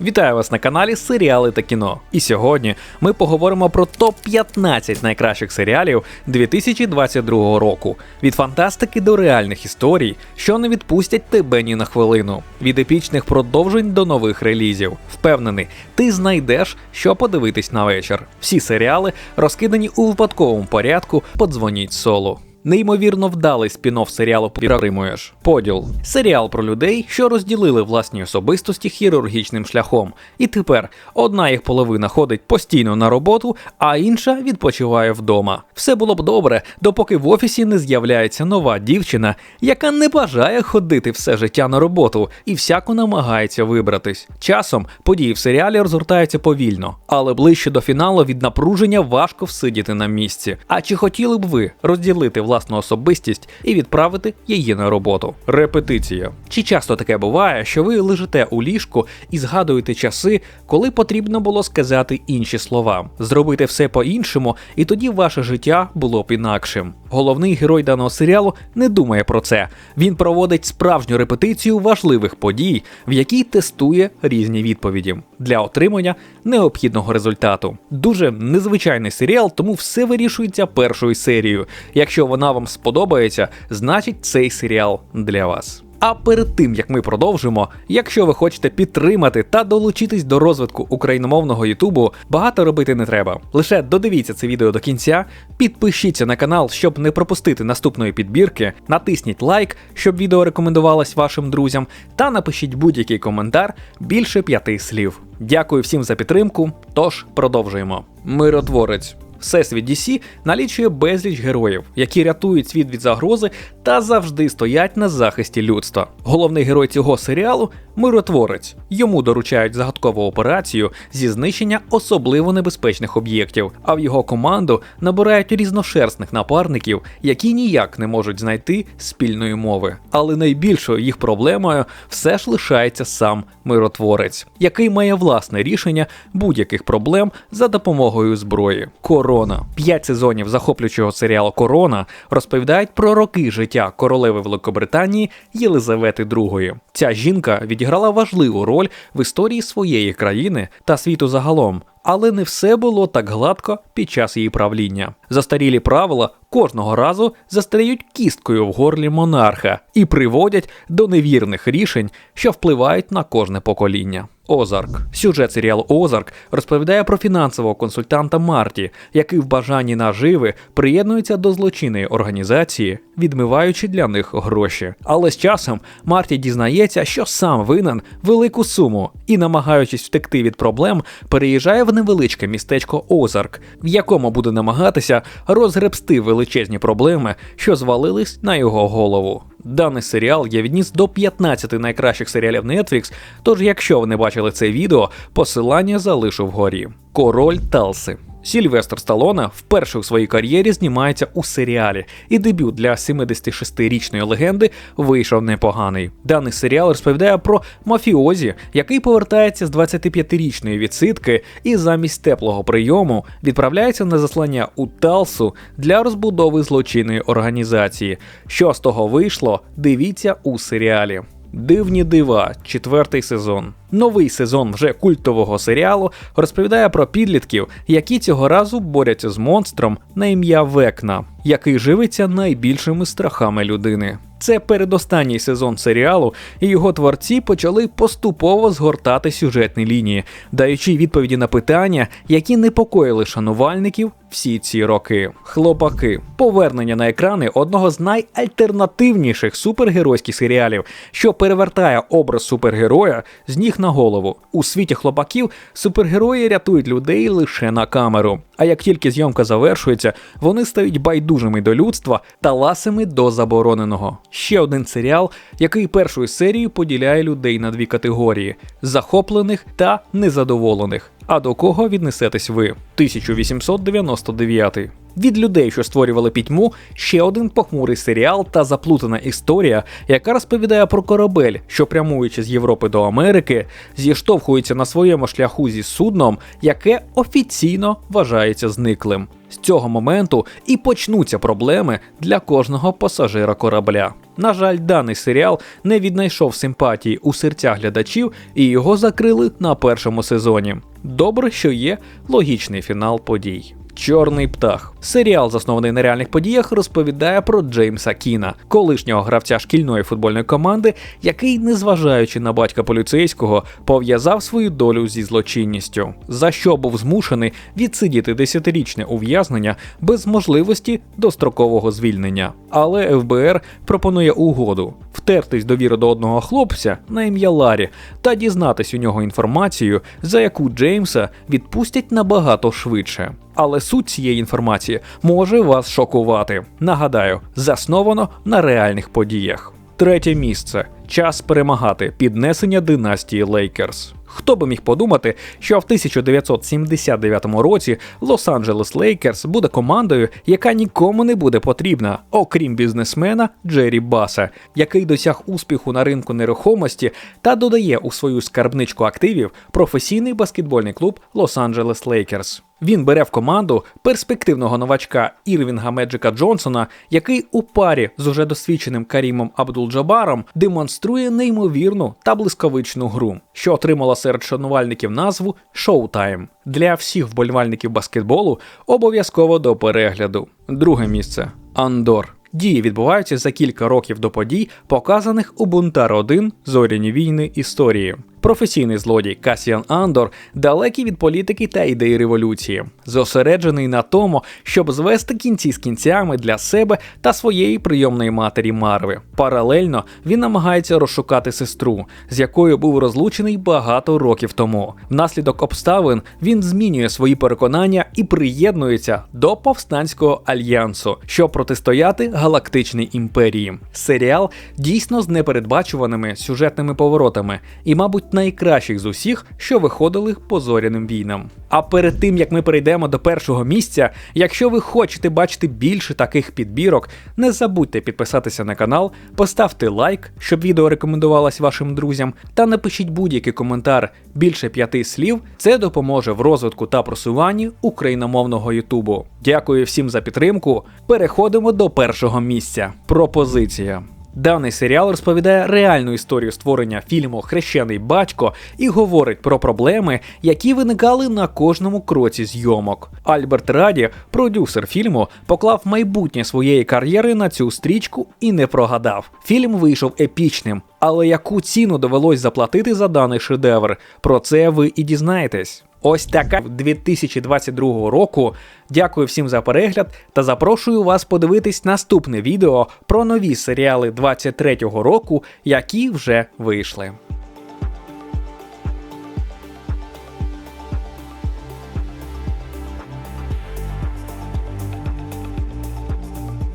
Вітаю вас на каналі Серіали та кіно. І сьогодні ми поговоримо про топ-15 найкращих серіалів 2022 року. Від фантастики до реальних історій, що не відпустять тебе ні на хвилину. Від епічних продовжень до нових релізів. Впевнений, ти знайдеш, що подивитись на вечір. Всі серіали розкидані у випадковому порядку. Подзвоніть солу. Неймовірно вдалий спін-офф серіалу підтримуєш. Поділ серіал про людей, що розділили власні особистості хірургічним шляхом. І тепер одна їх половина ходить постійно на роботу, а інша відпочиває вдома. Все було б добре, допоки в офісі не з'являється нова дівчина, яка не бажає ходити все життя на роботу і всяко намагається вибратись. Часом події в серіалі розгортаються повільно, але ближче до фіналу від напруження важко всидіти на місці. А чи хотіли б ви розділити власну особистість і відправити її на роботу? Репетиція. Чи часто таке буває, що ви лежите у ліжку і згадуєте часи, коли потрібно було сказати інші слова, зробити все по-іншому, і тоді ваше життя було б інакшим. Головний герой даного серіалу не думає про це. Він проводить справжню репетицію важливих подій, в якій тестує різні відповіді для отримання необхідного результату. Дуже незвичайний серіал, тому все вирішується першою серією. Якщо вона вам сподобається, значить цей серіал для вас. А перед тим як ми продовжимо, якщо ви хочете підтримати та долучитись до розвитку україномовного Ютубу, багато робити не треба. Лише додивіться це відео до кінця, підпишіться на канал, щоб не пропустити наступної підбірки, натисніть лайк, щоб відео рекомендувалось вашим друзям, та напишіть будь-який коментар більше п'яти слів. Дякую всім за підтримку. Тож продовжуємо. Миротворець. Всесвіт DC налічує безліч героїв, які рятують світ від загрози та завжди стоять на захисті людства. Головний герой цього серіалу миротворець. Йому доручають загадкову операцію зі знищення особливо небезпечних об'єктів, а в його команду набирають різношерстних напарників, які ніяк не можуть знайти спільної мови. Але найбільшою їх проблемою все ж лишається сам миротворець, який має власне рішення будь-яких проблем за допомогою зброї. Корона. П'ять сезонів захоплюючого серіалу Корона розповідають про роки життя королеви Великобританії Єлизавети II. Ця жінка відіграла важливу роль в історії своєї країни та світу загалом. Але не все було так гладко під час її правління. Застарілі правила кожного разу застають кісткою в горлі монарха і приводять до невірних рішень, що впливають на кожне покоління. Озарк. Сюжет серіалу Озарк розповідає про фінансового консультанта Марті, який в бажанні наживи приєднується до злочинної організації, відмиваючи для них гроші. Але з часом Марті дізнається, що сам винен велику суму і, намагаючись втекти від проблем, переїжджає в невеличке містечко Озарк, в якому буде намагатися розгребсти величезні проблеми, що звалились на його голову. Даний серіал я відніс до 15 найкращих серіалів Netflix, тож якщо ви не бачили це відео, посилання залишу вгорі. Король Талси. Сільвестр Сталона вперше у своїй кар'єрі знімається у серіалі, і дебют для 76-річної легенди вийшов непоганий. Даний серіал розповідає про мафіозі, який повертається з 25-річної відсидки і замість теплого прийому відправляється на заслання у Талсу для розбудови злочинної організації. Що з того вийшло, дивіться у серіалі. Дивні дива, четвертий сезон. Новий сезон вже культового серіалу розповідає про підлітків, які цього разу борються з монстром на ім'я Векна, який живиться найбільшими страхами людини. Це передостанній сезон серіалу, і його творці почали поступово згортати сюжетні лінії, даючи відповіді на питання, які непокоїли шанувальників всі ці роки. Хлопаки, повернення на екрани одного з найальтернативніших супергеройських серіалів, що перевертає образ супергероя з ніг на голову. У світі хлопаків супергерої рятують людей лише на камеру. А як тільки зйомка завершується, вони стають байдужими до людства та ласими до забороненого. Ще один серіал, який першою серією поділяє людей на дві категорії: захоплених та незадоволених. А до кого віднесетесь ви? 1899. Від людей, що створювали пітьму, ще один похмурий серіал та заплутана історія, яка розповідає про корабель, що прямуючи з Європи до Америки, зіштовхується на своєму шляху зі судном, яке офіційно вважається зниклим. З цього моменту і почнуться проблеми для кожного пасажира корабля. На жаль, даний серіал не віднайшов симпатії у серцях глядачів і його закрили на першому сезоні. Добре, що є логічний фінал подій. Чорний птах. Серіал, заснований на реальних подіях, розповідає про Джеймса Кіна, колишнього гравця шкільної футбольної команди, який, незважаючи на батька поліцейського, пов'язав свою долю зі злочинністю, за що був змушений відсидіти десятирічне ув'язнення без можливості дострокового звільнення. Але ФБР пропонує угоду втертись довіру до одного хлопця на ім'я Ларі та дізнатись у нього інформацію, за яку Джеймса відпустять набагато швидше. Але суть цієї інформації може вас шокувати. Нагадаю, засновано на реальних подіях. Третє місце час перемагати піднесення династії Лейкерс. Хто би міг подумати, що в 1979 році Лос-Анджелес Лейкерс буде командою, яка нікому не буде потрібна, окрім бізнесмена Джері Баса, який досяг успіху на ринку нерухомості та додає у свою скарбничку активів професійний баскетбольний клуб Лос-Анджелес Лейкерс. Він бере в команду перспективного новачка Ірвінга Меджика Джонсона, який у парі з уже досвідченим Карімом Абдул-Джабаром демонструє неймовірну та блискавичну гру, що отримала серед шанувальників назву Showtime. Для всіх вболівальників баскетболу обов'язково до перегляду. Друге місце Андор. Дії відбуваються за кілька років до подій, показаних у Бунтар 1 зоряні війни історії. Професійний злодій Касіан Андор далекий від політики та ідеї революції, зосереджений на тому, щоб звести кінці з кінцями для себе та своєї прийомної матері Марви. Паралельно він намагається розшукати сестру, з якою був розлучений багато років тому. Внаслідок обставин він змінює свої переконання і приєднується до повстанського альянсу, щоб протистояти галактичній імперії. Серіал дійсно з непередбачуваними сюжетними поворотами і, мабуть, найкращих з усіх, що виходили по зоряним війнам. А перед тим як ми перейдемо до першого місця, якщо ви хочете бачити більше таких підбірок, не забудьте підписатися на канал, поставте лайк, щоб відео рекомендувалось вашим друзям, та напишіть будь-який коментар більше п'яти слів. Це допоможе в розвитку та просуванні україномовного Ютубу. Дякую всім за підтримку. Переходимо до першого місця. Пропозиція. Даний серіал розповідає реальну історію створення фільму Хрещений батько і говорить про проблеми, які виникали на кожному кроці зйомок. Альберт Раді, продюсер фільму, поклав майбутнє своєї кар'єри на цю стрічку і не прогадав. Фільм вийшов епічним, але яку ціну довелось заплатити за даний шедевр? Про це ви і дізнаєтесь. Ось така 2022 року. Дякую всім за перегляд та запрошую вас подивитись наступне відео про нові серіали 23-го року, які вже вийшли.